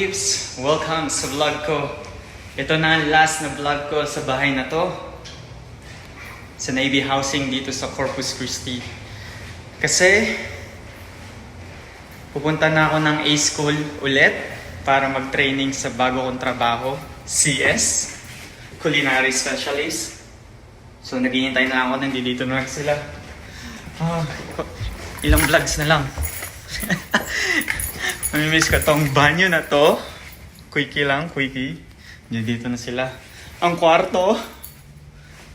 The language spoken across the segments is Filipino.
peeps! Welcome sa vlog ko. Ito na ang last na vlog ko sa bahay na to. Sa Navy Housing dito sa Corpus Christi. Kasi, pupunta na ako ng A-School ulit para mag-training sa bago kong trabaho, CS, Culinary Specialist. So, naghihintay na ako, nandito na sila. Ah, ilang vlogs na lang. Mamimiss ko tong banyo na to. Quickie lang, quickie. Diyan dito na sila. Ang kwarto.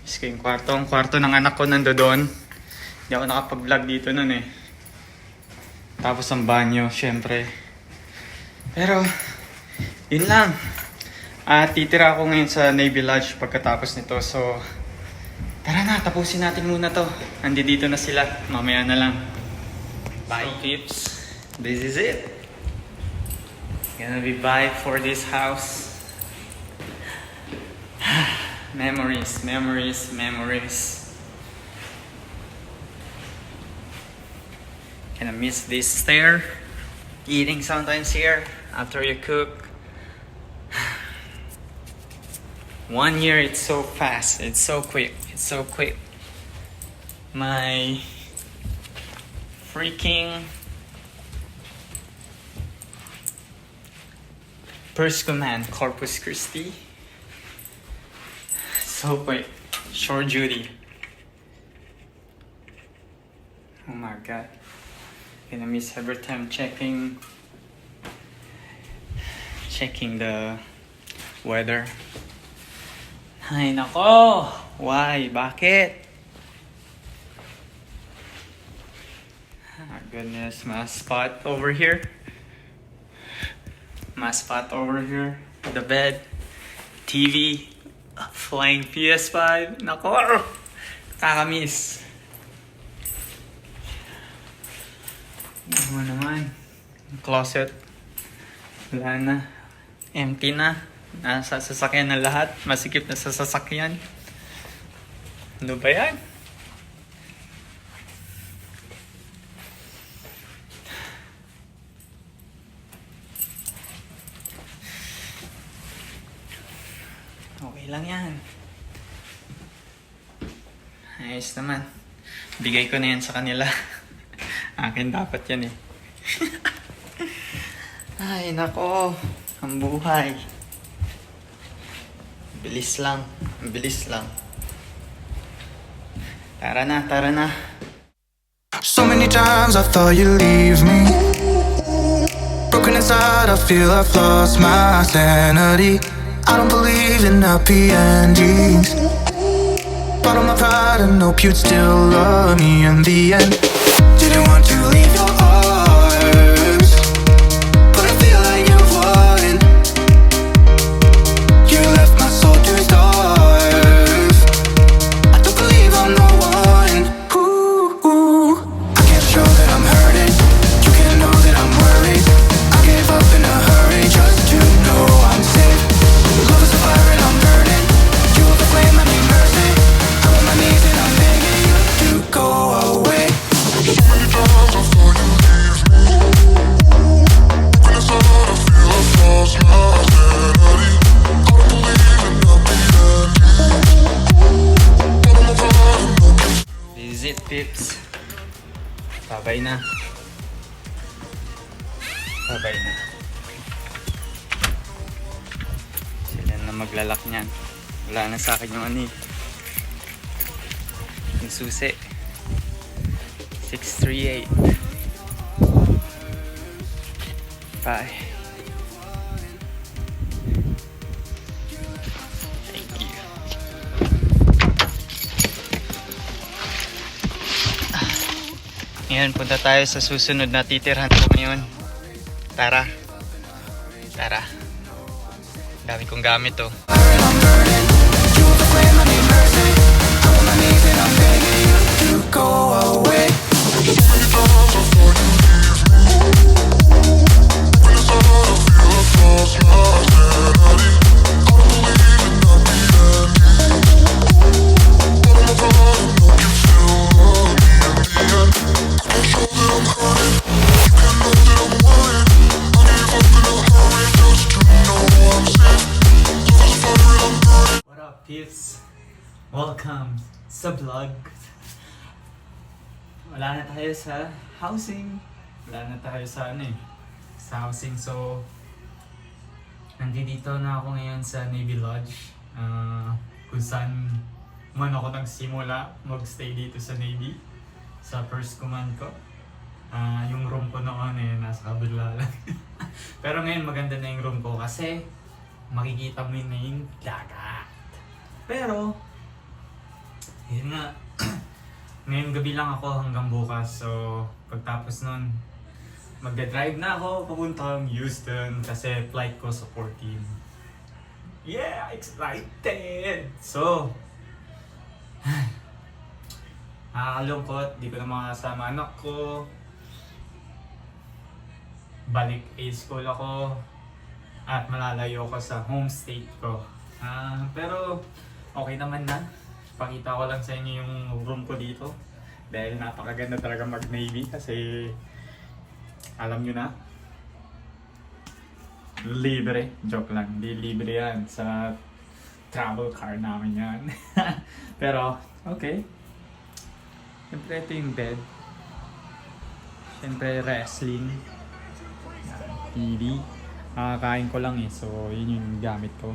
Miss ko yung kwarto. Ang kwarto ng anak ko nando doon. Hindi ako nakapag-vlog dito nun eh. Tapos ang banyo, syempre. Pero, yun lang. At titira ako ngayon sa Navy Lodge pagkatapos nito. So, tara na, tapusin natin muna to. Andi dito na sila. Mamaya na lang. Bye, peeps. This is it. Gonna be buy for this house. memories, memories, memories. Gonna miss this stair. Eating sometimes here after you cook. One year, it's so fast. It's so quick. It's so quick. My freaking First command, Corpus Christi. So quick. Short duty. Oh my god. Gonna miss every time checking checking the weather. Ay nako! Why? Bakit? Oh goodness, my spot over here. My spot over here. The bed. TV. Flying PS5. Nako! Kakamiss. Ano naman? Closet. Wala na. Empty na. Nasa sasakyan na lahat. Masikip na sa sasakyan. Ano ba yan? Okay lang yan. Ayos naman. Bigay ko na yan sa kanila. Akin dapat yan eh. Ay, nako. Ang buhay. Bilis lang. Ang bilis lang. Tara na, tara na. So many times I thought you'd leave me. Broken inside, I feel I've lost my sanity. I don't believe in happy endings. But on my pride, I hope you'd still love me in the end. Didn't want to leave your arms, Babay na. Babay na. Sila na maglalak niyan. Wala na sa akin yung ani. Yung susi. 638. Bye. Ngayon, punta tayo sa susunod na titirhan ko ngayon. Tara. Tara. Dami kong gamit oh. Vlog. Wala na tayo sa housing. Wala na tayo sa ano eh. Sa housing. So, nandito na ako ngayon sa Navy Lodge. ah, kung saan man ako nagsimula magstay dito sa Navy. Sa first command ko. Ah, yung room ko noon eh, nasa kabila lang. Pero ngayon maganda na yung room ko kasi makikita mo na yung dagat. Pero, yun nga, ngayong gabi lang ako hanggang bukas. So, pagtapos nun, magda-drive na ako papuntang Houston kasi flight ko sa 14. Yeah! Excited! So, nakakalungkot. Di ko na makasama anak ko. Balik A school ako. At malalayo ko sa home state ko. Ah, pero okay naman na. Pakita ko lang sa inyo yung room ko dito. Dahil napakaganda talaga mag-Navy kasi alam nyo na. Libre. Joke lang. Hindi libre yan sa travel car namin yan. pero, okay. Siyempre ito yung bed. Siyempre wrestling. TV. Nakakain ko lang eh. So, yun yung gamit ko.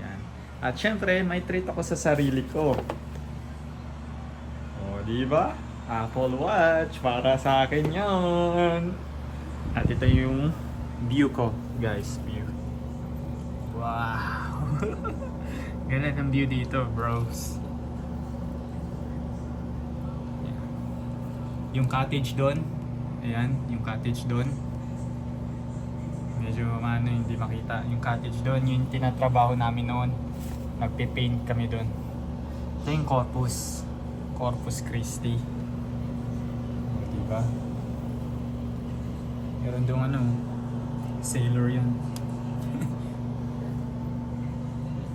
Yan. At syempre, may treat ako sa sarili ko. O, di ba? Apple Watch. Para sa akin yan. At ito yung view ko, guys. View. Wow. Ganun ang view dito, bros. Yung cottage doon. Ayan, yung cottage doon. Medyo ano, hindi makita. Yung cottage doon, yung tinatrabaho namin noon. Nagpe-paint kami doon. Ito yung Corpus. Corpus Christi. Diba? Meron doon ano, sailor yan.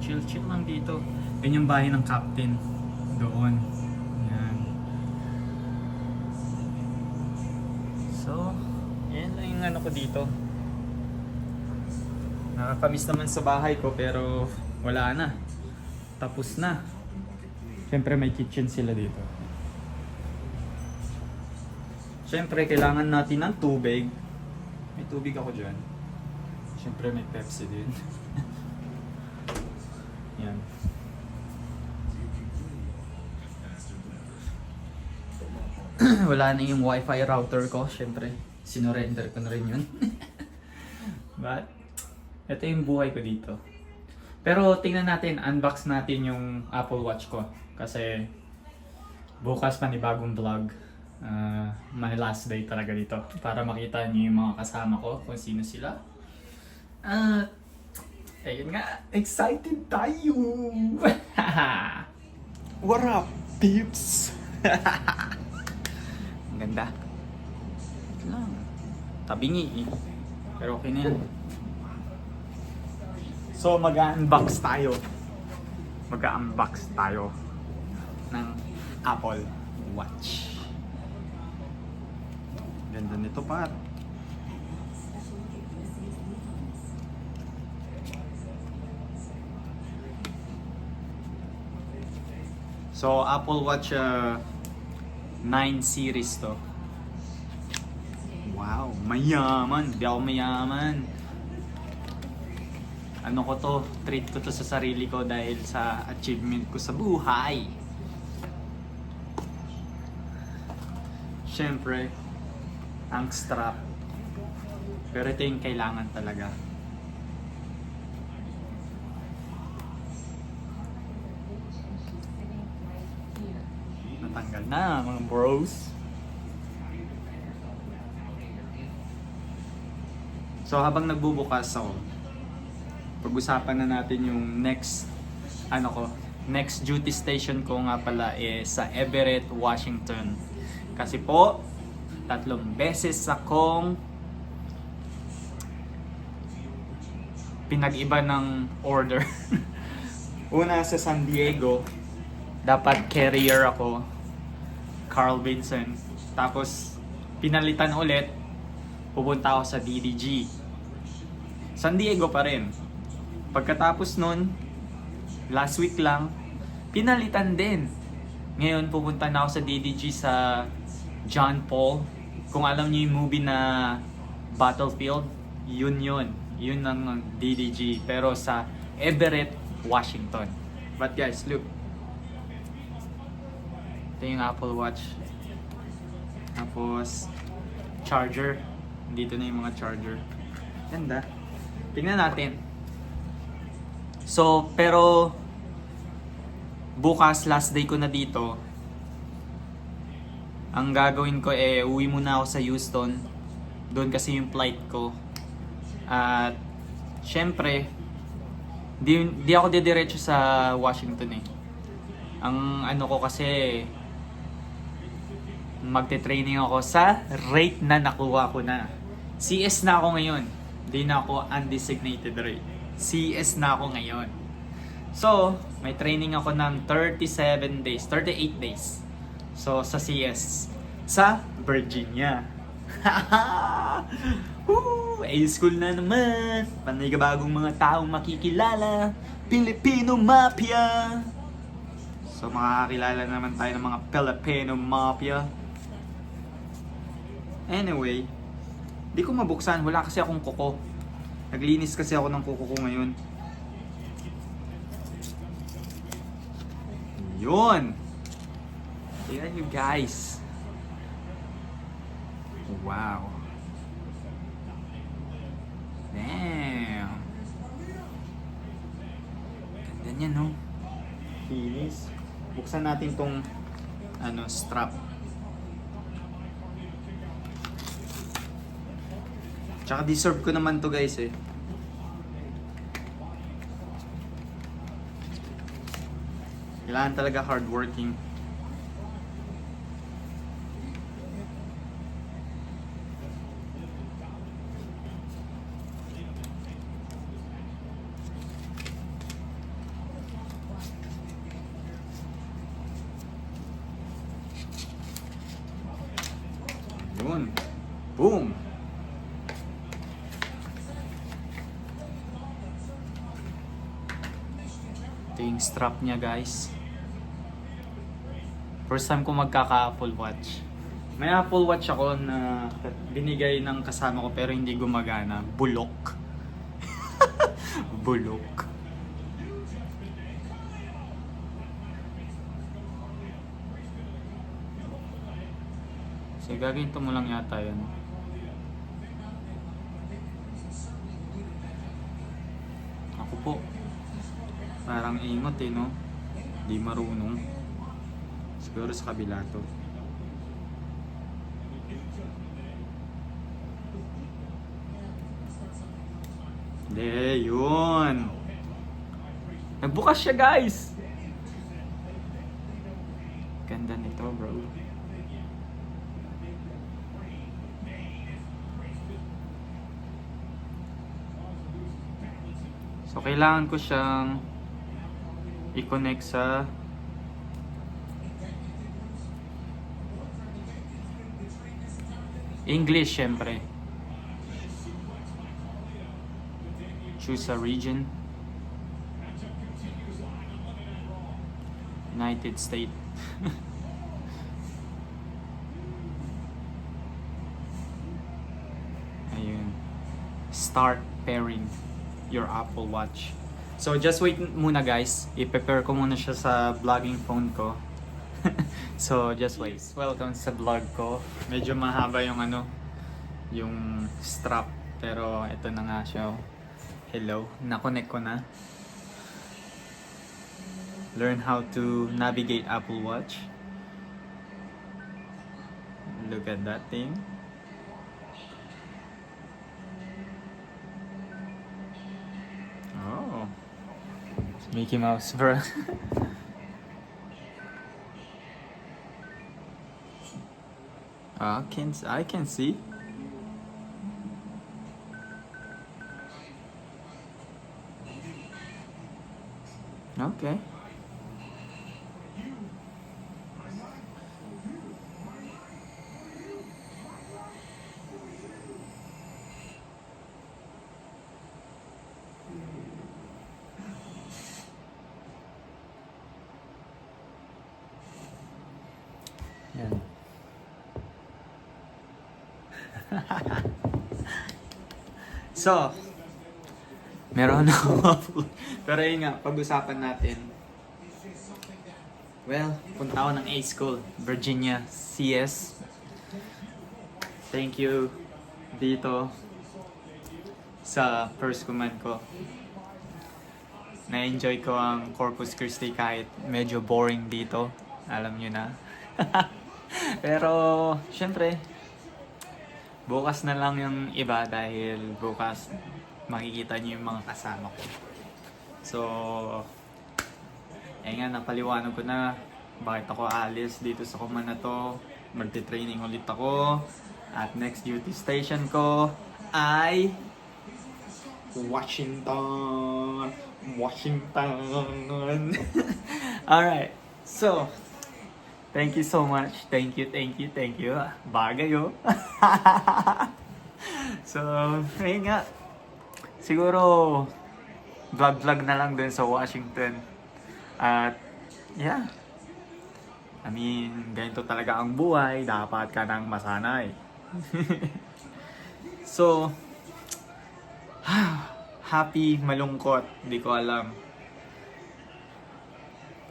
Chill-chill lang dito. Yan yung bahay ng captain. Doon. Yan. So, yan lang yung ano ko dito. Nakakamiss naman sa bahay ko pero wala na. Tapos na. Siyempre may kitchen sila dito. Siyempre kailangan natin ng tubig. May tubig ako dyan. Siyempre may Pepsi din. Yan. wala na yung wifi router ko, syempre. Sinorender ko na rin yun. But, ito yung buhay ko dito. Pero tingnan natin, unbox natin yung Apple Watch ko. Kasi bukas panibagong vlog. Uh, my last day talaga dito. Para makita niyo yung mga kasama ko, kung sino sila. At, ayun nga, excited tayo! What up, peeps? Ang ganda. Lang. Tabingi eh. Pero okay na yan. So mag-unbox tayo. Mag-unbox tayo ng Apple Watch. Ganda nito par. So Apple Watch uh, 9 series to. Wow, mayaman. Di ako mayaman ano ko to, treat ko to sa sarili ko dahil sa achievement ko sa buhay. Siyempre, ang strap. Pero ito yung kailangan talaga. Natanggal na mga bros. So habang nagbubukas ako, pag-usapan na natin yung next ano ko, next duty station ko nga pala is sa Everett, Washington. Kasi po, tatlong beses akong pinag-iba ng order. Una sa San Diego, dapat carrier ako, Carl Vinson. Tapos, pinalitan ulit, pupunta ako sa DDG. San Diego pa rin. Pagkatapos nun, last week lang, pinalitan din. Ngayon, pupunta na ako sa DDG sa John Paul. Kung alam niyo yung movie na Battlefield, yun yun. Yun ang DDG. Pero sa Everett, Washington. But guys, look. Ito yung Apple Watch. Tapos, charger. Dito na yung mga charger. Ganda. Tingnan natin. So, pero bukas last day ko na dito. Ang gagawin ko eh uwi muna ako sa Houston. Doon kasi yung flight ko. At syempre di, di ako didiretso sa Washington eh. Ang ano ko kasi magte-training ako sa rate na nakuha ko na. CS na ako ngayon. Di na ako undesignated rate. CS na ako ngayon. So, may training ako ng 37 days, 38 days. So, sa CS. Sa Virginia. Woo! A-school na naman. Panay ka bagong mga taong makikilala. Filipino Mafia. So, makakakilala naman tayo ng mga Filipino Mafia. Anyway, di ko mabuksan. Wala kasi akong kuko. Naglinis kasi ako ng kuko ko ngayon. Yun! Tingnan nyo guys. Wow. Damn. Ganda niya no? Kinis. Buksan natin tong ano, strap. Tsaka deserve ko naman to guys eh. Kailangan talaga hardworking. Yun. Boom! Yung strap niya guys. First time ko magkaka-Apple Watch. May Apple Watch ako na binigay ng kasama ko pero hindi gumagana. Bulok. Bulok. So gaginto mo lang yata yun. Ako po. Parang ingot eh, no? Di marunong. Siguro sa kabila to. Hindi, yun. Nagbukas siya, guys! Ganda nito, bro. So, kailangan ko siyang i-connect sa English, syempre. Choose a region. United States. Ayun. Start pairing your Apple Watch. So just wait muna guys. I-prepare ko muna siya sa vlogging phone ko. so just wait. Welcome sa vlog ko. Medyo mahaba yung ano, yung strap. Pero ito na nga siya. oh. Hello. Na-connect ko na. Learn how to navigate Apple Watch. Look at that thing. Mickey Mouse, bro. I can I can see. Okay. so, meron ako Pero yun nga, pag-usapan natin. Well, punta ako ng A School, Virginia CS. Thank you dito sa first command ko. Na-enjoy ko ang Corpus Christi kahit medyo boring dito. Alam nyo na. Pero, syempre, bukas na lang yung iba dahil bukas makikita nyo yung mga kasama ko. So, eh nga, napaliwanag ko na bakit ako alis dito sa command na to. Magte-training ulit ako. At next duty station ko ay Washington. Washington. Alright. So, thank you so much. Thank you, thank you, thank you. Bagay oh. so, ayun nga. Siguro, vlog-vlog na lang dun sa Washington. At, yeah. I mean, ganito talaga ang buhay. Dapat ka nang masanay. so, happy, malungkot, hindi ko alam.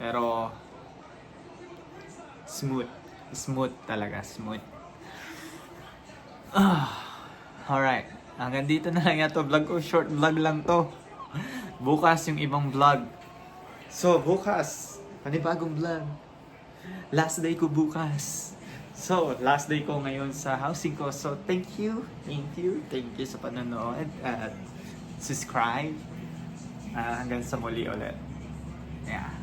Pero, smooth. Smooth talaga, smooth. Ah, alright. Hanggang dito na lang yato vlog ko. Short vlog lang to. Bukas yung ibang vlog. So, bukas, panibagong vlog. Last day ko bukas. So, last day ko ngayon sa housing ko. So, thank you, thank you, thank you sa panonood at subscribe. Ah, hanggang sa muli ulit. Yeah.